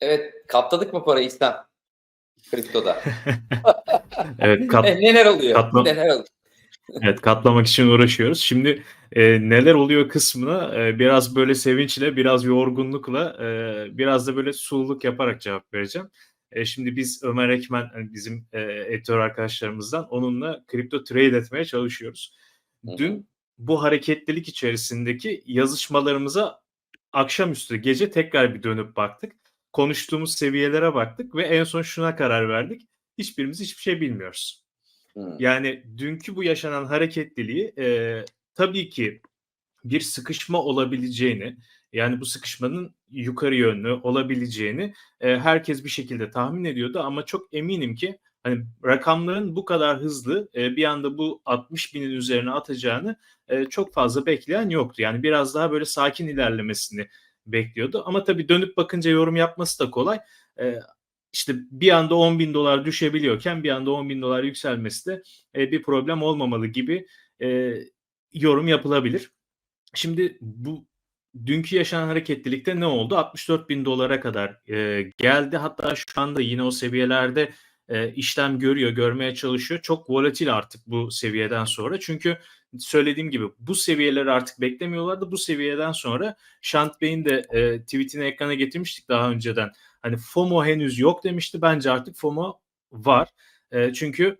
Evet, katladık mı parayı İhsan? Kriptoda. Evet, kat E, neler oluyor? katla Neler oluyor? Evet, katlamak için uğraşıyoruz. Şimdi, eee, neler oluyor kısmına, eee, biraz böyle sevinçle, biraz yorgunlukla, eee, biraz da böyle sululuk yaparak cevap vereceğim. Eee, şimdi biz Ömer Ekmen, hani, bizim, eee, editör arkadaşlarımızdan, onunla kripto trade etmeye çalışıyoruz. Dün bu hareketlilik içerisindeki yazışmalarımıza akşamüstü, gece tekrar bir dönüp baktık. Konuştuğumuz seviyelere baktık ve en son şuna karar verdik: Hiçbirimiz hiçbir şey bilmiyoruz. Hıı. Yani dünkü bu yaşanan hareketliliği, eee, tabii ki bir sıkışma olabileceğini, yani bu sıkışmanın yukarı yönlü olabileceğini, eee, herkes bir şekilde tahmin ediyordu ama çok eminim ki, hani, rakamların bu kadar hızlı, eee, bir anda bu 60.000'in üzerine atacağını, eee, çok fazla bekleyen yoktu. Yani biraz daha böyle sakin ilerlemesini bekliyordu ama tabii dönüp bakınca yorum yapması da kolay. Eee, işte, bir anda $10.000 düşebiliyorken bir anda $10.000 yükselmesi de, eee, bir problem olmamalı gibi, eee, yorum yapılabilir. Şimdi bu dünkü yaşanan hareketlilikte ne oldu? $64.000'a kadar, eee, geldi. Hatta şu anda yine o seviyelerde, eee, işlem görüyor, görmeye çalışıyor. Çok volatil artık bu seviyeden sonra. Çünkü söylediğim gibi bu seviyeleri artık beklemiyorlardı. Bu seviyeden sonra Şant Bey'in de, eee, tweet'ini ekrana getirmiştik daha önceden. Hani, FOMO henüz yok demişti. Bence artık FOMO var. Eee, çünkü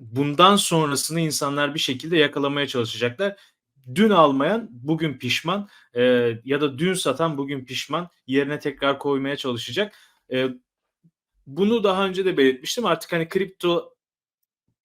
bundan sonrasını insanlar bir şekilde yakalamaya çalışacaklar. Dün almayan bugün pişman, eee, ya da dün satan bugün pişman. Yerine tekrar koymaya çalışacak. Eee, bunu daha önce de belirtmiştim. Artık, hani, kripto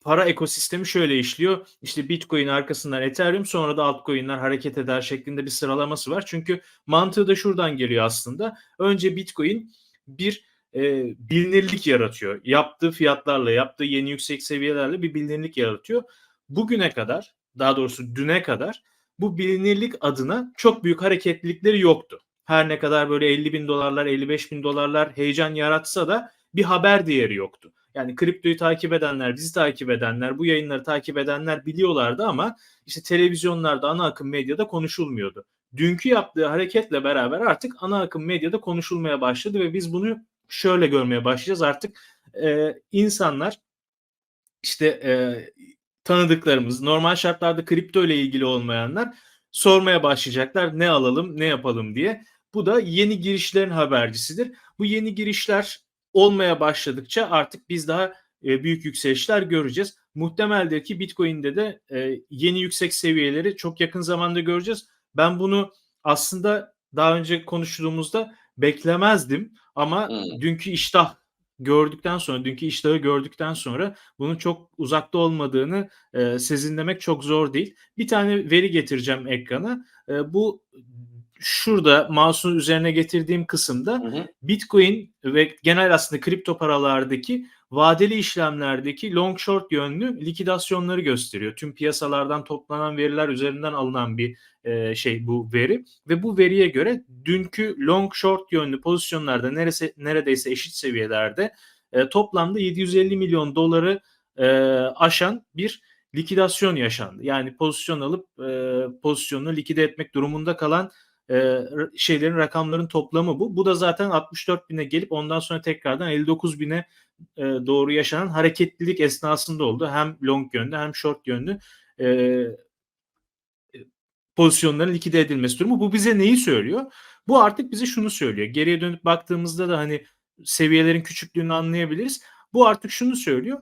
para ekosistemi şöyle işliyor: İşte, Bitcoin arkasından Ethereum sonra da altcoin'ler hareket eder şeklinde bir sıralaması var. Çünkü mantığı da şuradan geliyor aslında. Önce Bitcoin bir, eee, bilinirlik yaratıyor. Yaptığı fiyatlarla, yaptığı yeni yüksek seviyelerle bir bilinirlik yaratıyor. Bugüne kadar, daha doğrusu düne kadar bu bilinirlik adına çok büyük hareketlilikleri yoktu. Her ne kadar böyle $50.000'lar, $55.000'lar heyecan yaratsa da bir haber değeri yoktu. Yani kriptoyu takip edenler, bizi takip edenler, bu yayınları takip edenler biliyorlardı ama, işte, televizyonlarda, ana akım medyada konuşulmuyordu. Dünkü yaptığı hareketle beraber artık ana akım medyada konuşulmaya başladı ve biz bunu şöyle görmeye başlayacağız: Artık, eee, insanlar, işte, eee, tanıdıklarımız, normal şartlarda kripto ile ilgili olmayanlar sormaya başlayacaklar, "Ne alalım, ne yapalım?" diye. Bu da yeni girişlerin habercisidir. Bu yeni girişler olmaya başladıkça artık biz daha, eee, büyük yükselişler göreceğiz. Muhtemeldir ki Bitcoin'de de, eee, yeni yüksek seviyeleri çok yakın zamanda göreceğiz. Ben bunu aslında daha önce konuştuğumuzda beklemezdim ama Hıı. dünkü iştah gördükten sonra, dünkü iştahı gördükten sonra bunun çok uzakta olmadığını, eee, sezinlemek çok zor değil. Bir tane veri getireceğim ekrana. Eee, bu şurada mouse'un üzerine getirdiğim kısımda Hı hı. Bitcoin ve genel aslında kripto paralardaki vadeli işlemlerdeki long short yönlü likidasyonları gösteriyor. Tüm piyasalardan toplanan veriler üzerinden alınan bir, eee, şey bu veri ve bu veriye göre dünkü long short yönlü pozisyonlarda neresi neredeyse eşit seviyelerde, eee, toplamda $750.000.000'ı, eee, aşan bir likidasyon yaşandı. Yani pozisyon alıp, eee, pozisyonunu likide etmek durumunda kalan, r şeylerin, rakamların toplamı bu. Bu da zaten 64.000'e gelip ondan sonra tekrardan 59.000'e, eee, doğru yaşanan hareketlilik esnasında oldu. Hem long yönlü hem short yönlü, eee, pozisyonların likide edilmesi durumu. Bu bize neyi söylüyor? Bu artık bize şunu söylüyor. Geriye dönüp baktığımızda da, hani, seviyelerin küçüklüğünü anlayabiliriz. Bu artık şunu söylüyor: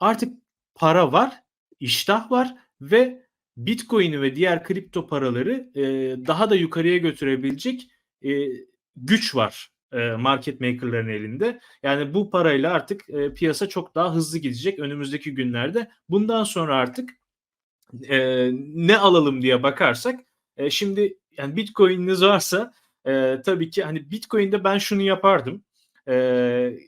Artık para var, iştah var ve Bitcoin'i ve diğer kripto paraları, eee, daha da yukarıya götürebilecek, eee, güç var, eee, market maker'ların elinde. Yani bu parayla artık, eee, piyasa çok daha hızlı gidecek önümüzdeki günlerde. Bundan sonra artık, eee, ne alalım diye bakarsak, eee, şimdi, yani, Bitcoin'iniz varsa, eee, tabii ki, hani, Bitcoin'de ben şunu yapardım. Eee,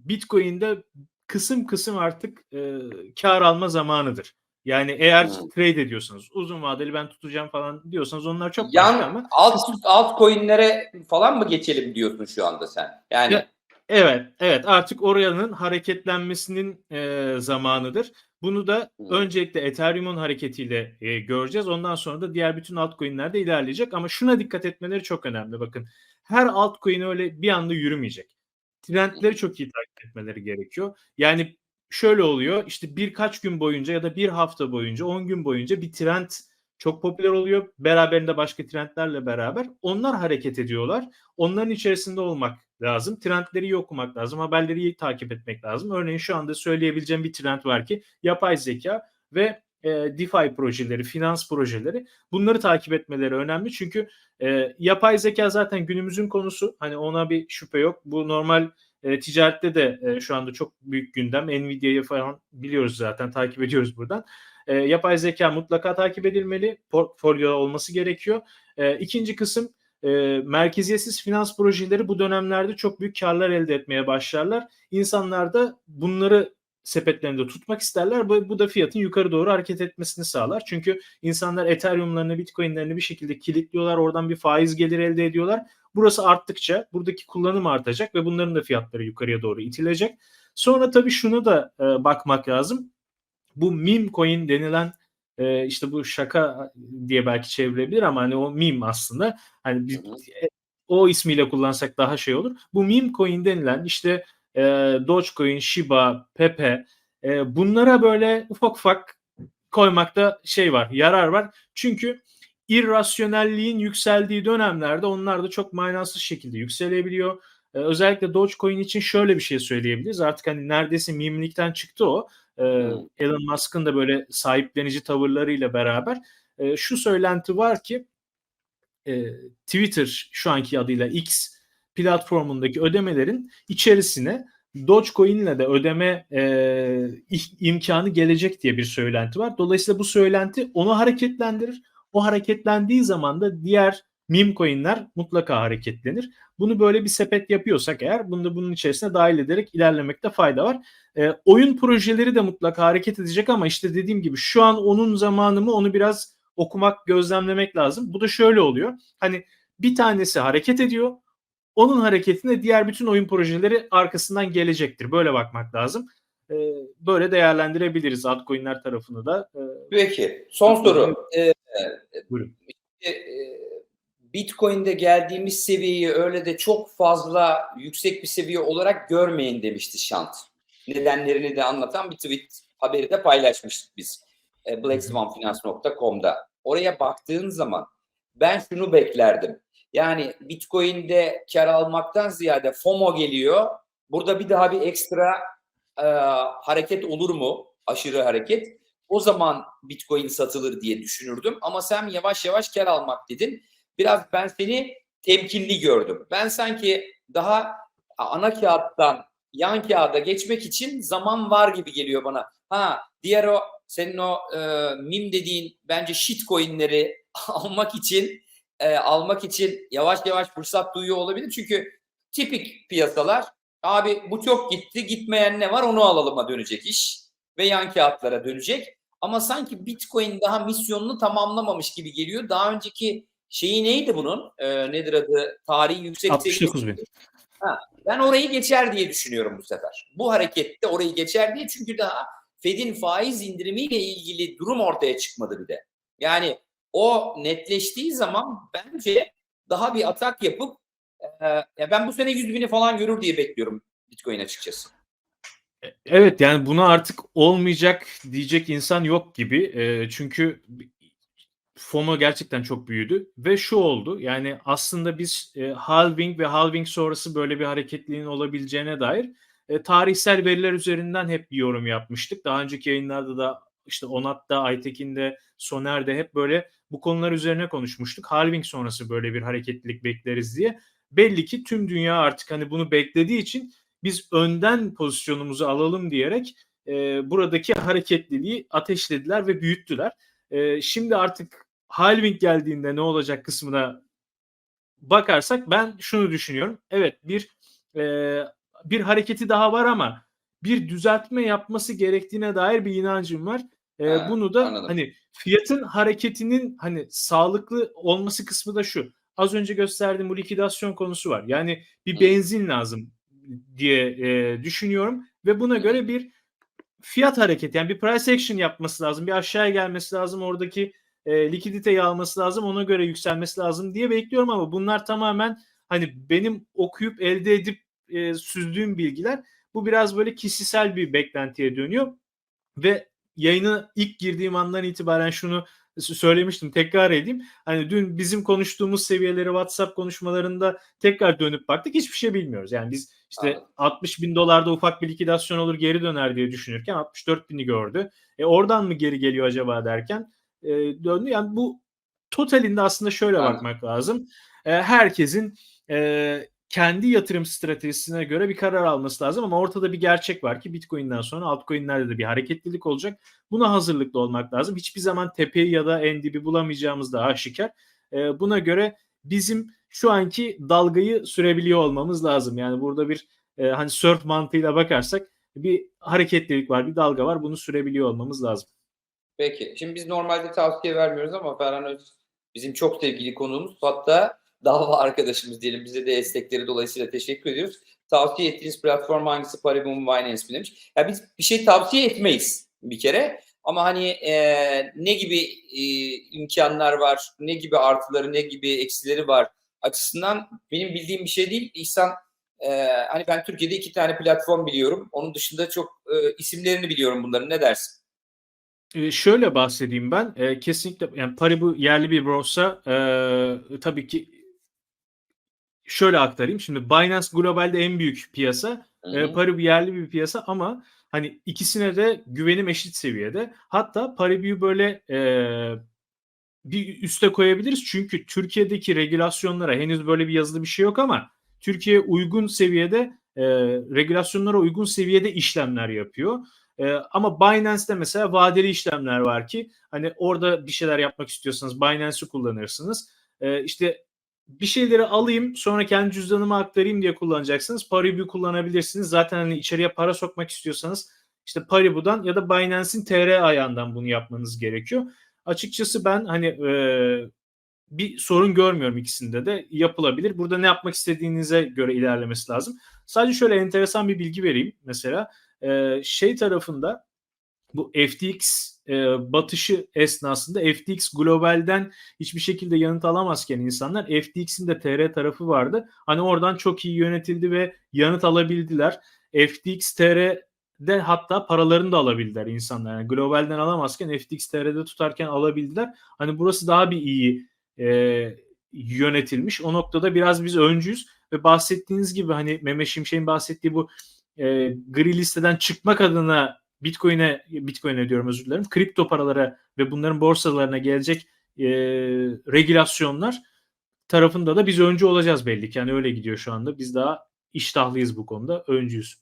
Bitcoin'de kısım kısım artık, eee, kâr alma zamanıdır. Yani eğer trade ediyorsanız, uzun vadeli ben tutacağım falan diyorsanız onlar çok başka Yan ama alt altcoin'lere falan mı geçelim diyorsun şu anda sen? Yani Ya, evet, evet artık oranın hareketlenmesinin, eee, zamanıdır. Bunu da Hıı. öncelikle Ethereum'un hareketiyle, eee, göreceğiz. Ondan sonra da diğer bütün altcoin'ler de ilerleyecek ama şuna dikkat etmeleri çok önemli bakın. her altcoin öyle bir anda yürümeyecek. Trendleri çok iyi takip etmeleri gerekiyor. Yani şöyle oluyor işte birkaç gün boyunca ya da bir hafta boyunca 10 gün boyunca bir trend çok popüler oluyor. Beraberinde başka trendlerle beraber onlar hareket ediyorlar. Onların içerisinde olmak lazım. Trendleri iyi okumak lazım. Haberleri takip etmek lazım. Örneğin şu anda söyleyebileceğim bir trend var ki yapay zeka ve e, DeFi projeleri, finans projeleri bunları takip etmeleri önemli. Çünkü e, yapay zeka zaten günümüzün konusu. Hani ona bir şüphe yok. Bu normal e, ticarette de e, şu anda çok büyük gündem. Nvidia'yı falan biliyoruz zaten takip ediyoruz buradan. E, yapay zeka mutlaka takip edilmeli. Portfolyo olması gerekiyor. E, ikinci kısım e, merkeziyetsiz finans projeleri bu dönemlerde çok büyük karlar elde etmeye başlarlar. İnsanlar da bunları sepetlerinde tutmak isterler. Bu, bu da fiyatın yukarı doğru hareket etmesini sağlar. Çünkü insanlar Ethereum'larını, Bitcoin'lerini bir şekilde kilitliyorlar. Oradan bir faiz gelir elde ediyorlar. Burası arttıkça buradaki kullanım artacak ve bunların da fiyatları yukarıya doğru itilecek. Sonra tabii şunu da e, bakmak lazım. Bu meme coin denilen e, işte bu şaka diye belki çevrilebilir ama hani o meme aslında hani biz, e, o ismiyle kullansak daha şey olur. Bu meme coin denilen işte e, Dogecoin, Shiba, Pepe e, bunlara böyle ufak ufak koymakta şey var, yarar var. Çünkü irrasyonelliğin yükseldiği dönemlerde onlar da çok manasız şekilde yükselebiliyor. Ee, özellikle Dogecoin için şöyle bir şey söyleyebiliriz. Artık hani neredeyse mimlikten çıktı o. Ee, Elon Musk'ın da böyle sahiplenici tavırlarıyla beraber e, şu söylenti var ki e, Twitter şu anki adıyla X platformundaki ödemelerin içerisine Dogecoin ile de ödeme e, imkanı gelecek diye bir söylenti var. Dolayısıyla bu söylenti onu hareketlendirir. O hareketlendiği zaman da diğer meme coinler mutlaka hareketlenir. Bunu böyle bir sepet yapıyorsak eğer bunu da bunun içerisine dahil ederek ilerlemekte fayda var. E, oyun projeleri de mutlaka hareket edecek ama işte dediğim gibi şu an onun zamanı mı onu biraz okumak, gözlemlemek lazım. Bu da şöyle oluyor. Hani bir tanesi hareket ediyor. Onun hareketine diğer bütün oyun projeleri arkasından gelecektir. Böyle bakmak lazım. E, böyle değerlendirebiliriz altcoin'ler tarafını da. E, Peki. Son soru. Ee, Buyurun. e, Bitcoin'de geldiğimiz seviyeyi öyle de çok fazla yüksek bir seviye olarak görmeyin demişti Şant. Nedenlerini de anlatan bir tweet haberi de paylaşmıştık biz. E, blackswanfinance.com'da. Oraya baktığın zaman ben şunu beklerdim. Yani Bitcoin'de kar almaktan ziyade FOMO geliyor. Burada bir daha bir ekstra e, hareket olur mu? Aşırı hareket. O zaman Bitcoin satılır diye düşünürdüm. Ama sen yavaş yavaş kar almak dedin. Biraz ben seni temkinli gördüm. Ben sanki daha ana kağıttan yan kağıda geçmek için zaman var gibi geliyor bana. Ha diğer o senin o e, mim dediğin bence shitcoinleri almak için e, almak için yavaş yavaş fırsat duyuyor olabilir. Çünkü tipik piyasalar abi bu çok gitti gitmeyen ne var onu alalıma dönecek iş ve yan kağıtlara dönecek. Ama sanki Bitcoin daha misyonunu tamamlamamış gibi geliyor. Daha önceki şeyi neydi bunun? E, nedir adı? Tarihi yüksek 69 bin. Ha, ben orayı geçer diye düşünüyorum bu sefer. Bu harekette orayı geçer diye çünkü daha Fed'in faiz indirimiyle ilgili durum ortaya çıkmadı bir de. Yani o netleştiği zaman bence daha bir atak yapıp e, ya ben bu sene 100 bini falan görür diye bekliyorum Bitcoin açıkçası. Evet yani buna artık olmayacak diyecek insan yok gibi. E, çünkü FOMO gerçekten çok büyüdü ve şu oldu. Yani aslında biz e, halving ve halving sonrası böyle bir hareketliliğin olabileceğine dair e, tarihsel veriler üzerinden hep bir yorum yapmıştık. Daha önceki yayınlarda da işte Onat'ta, Aytekin'de, Soner'de hep böyle bu konular üzerine konuşmuştuk. Halving sonrası böyle bir hareketlilik bekleriz diye. Belli ki tüm dünya artık hani bunu beklediği için biz önden pozisyonumuzu alalım diyerek e, buradaki hareketliliği ateşlediler ve büyüttüler. E, şimdi artık halving geldiğinde ne olacak kısmına bakarsak ben şunu düşünüyorum. Evet bir e, bir hareketi daha var ama bir düzeltme yapması gerektiğine dair bir inancım var. E, Ha, bunu da anladım. hani fiyatın hareketinin hani sağlıklı olması kısmı da şu. Az önce gösterdiğim bu likidasyon konusu var. Yani bir Hı. benzin lazım diye e, düşünüyorum ve buna Hı. göre bir fiyat hareketi yani bir price action yapması lazım. Bir aşağıya gelmesi lazım. Oradaki e, likiditeyi alması lazım. Ona göre yükselmesi lazım diye bekliyorum ama bunlar tamamen hani benim okuyup elde edip e, süzdüğüm bilgiler bu biraz böyle kişisel bir beklentiye dönüyor ve yayına ilk girdiğim andan itibaren şunu söylemiştim tekrar edeyim. Hani dün bizim konuştuğumuz seviyeleri WhatsApp konuşmalarında tekrar dönüp baktık hiçbir şey bilmiyoruz. Yani biz işte Anladım. 60 bin dolarda ufak bir likidasyon olur geri döner diye düşünürken 64 bini gördü. E oradan mı geri geliyor acaba derken e, döndü. Yani bu totalinde aslında şöyle Anladım. bakmak lazım. E, herkesin e, kendi yatırım stratejisine göre bir karar alması lazım ama ortada bir gerçek var ki Bitcoin'den sonra altcoin'lerde de bir hareketlilik olacak. Buna hazırlıklı olmak lazım. Hiçbir zaman tepeyi ya da en dibi bulamayacağımız da aşikar. E, buna göre bizim şu anki dalgayı sürebiliyor olmamız lazım. Yani burada bir e, hani surf mantığıyla bakarsak bir hareketlilik var, bir dalga var. Bunu sürebiliyor olmamız lazım. Peki. Şimdi biz normalde tavsiye vermiyoruz ama Ferhan Öz bizim çok sevgili konuğumuz. Hatta dava arkadaşımız diyelim. Bize de destekleri dolayısıyla teşekkür ediyoruz. Tavsiye ettiğiniz platform hangisi? Paribu mu Binance mi demiş. Ya biz bir şey tavsiye etmeyiz bir kere. Ama hani e, ne gibi e, imkanlar var, ne gibi artıları, ne gibi eksileri var açısından benim bildiğim bir şey değil. İhsan e, hani ben Türkiye'de iki tane platform biliyorum. Onun dışında çok e, isimlerini biliyorum bunların. Ne dersin? Ee, şöyle bahsedeyim ben. Ee, kesinlikle yani Paribu yerli bir borsa. Ee, tabii ki şöyle aktarayım. Şimdi Binance globalde en büyük piyasa. E. Paribu yerli bir piyasa ama hani ikisine de güvenim eşit seviyede. Hatta Paribu'yu böyle e, bir üste koyabiliriz. Çünkü Türkiye'deki regülasyonlara henüz böyle bir yazılı bir şey yok ama Türkiye uygun seviyede e, regülasyonlara uygun seviyede işlemler yapıyor. E, ama Binance'de mesela vadeli işlemler var ki hani orada bir şeyler yapmak istiyorsanız Binance'ı kullanırsınız. E, işte bir şeyleri alayım sonra kendi cüzdanıma aktarayım diye kullanacaksınız. Paribu kullanabilirsiniz. Zaten hani içeriye para sokmak istiyorsanız işte Paribu'dan ya da Binance'in TR ayağından bunu yapmanız gerekiyor. Açıkçası ben hani e, bir sorun görmüyorum ikisinde de yapılabilir. Burada ne yapmak istediğinize göre ilerlemesi lazım. Sadece şöyle enteresan bir bilgi vereyim mesela. E, şey tarafında bu FTX e, batışı esnasında FTX globalden hiçbir şekilde yanıt alamazken insanlar FTX'in de TR tarafı vardı. Hani oradan çok iyi yönetildi ve yanıt alabildiler. FTX TR'de hatta paralarını da alabildiler insanlar. Yani globalden alamazken FTX TR'de tutarken alabildiler. Hani burası daha bir iyi e, yönetilmiş. O noktada biraz biz öncüyüz ve bahsettiğiniz gibi hani Mehmet Şimşek'in bahsettiği bu e, gri listeden çıkmak adına Bitcoin'e Bitcoin'e diyorum özür dilerim. Kripto paralara ve bunların borsalarına gelecek e, regülasyonlar tarafında da biz öncü olacağız belli ki. Yani öyle gidiyor şu anda. Biz daha iştahlıyız bu konuda. Öncüyüz.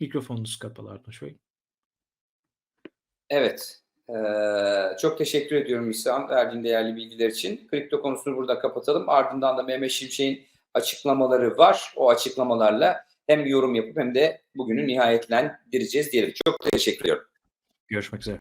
Mikrofonunuz kapalı Artunç Bey. Evet. Ee, çok teşekkür ediyorum İhsan verdiğin değerli bilgiler için. Kripto konusunu burada kapatalım. Ardından da Mehmet Şimşek'in açıklamaları var. O açıklamalarla hem yorum yapıp hem de bugünü nihayetlendireceğiz diyelim. Çok teşekkür ediyorum. Görüşmek üzere.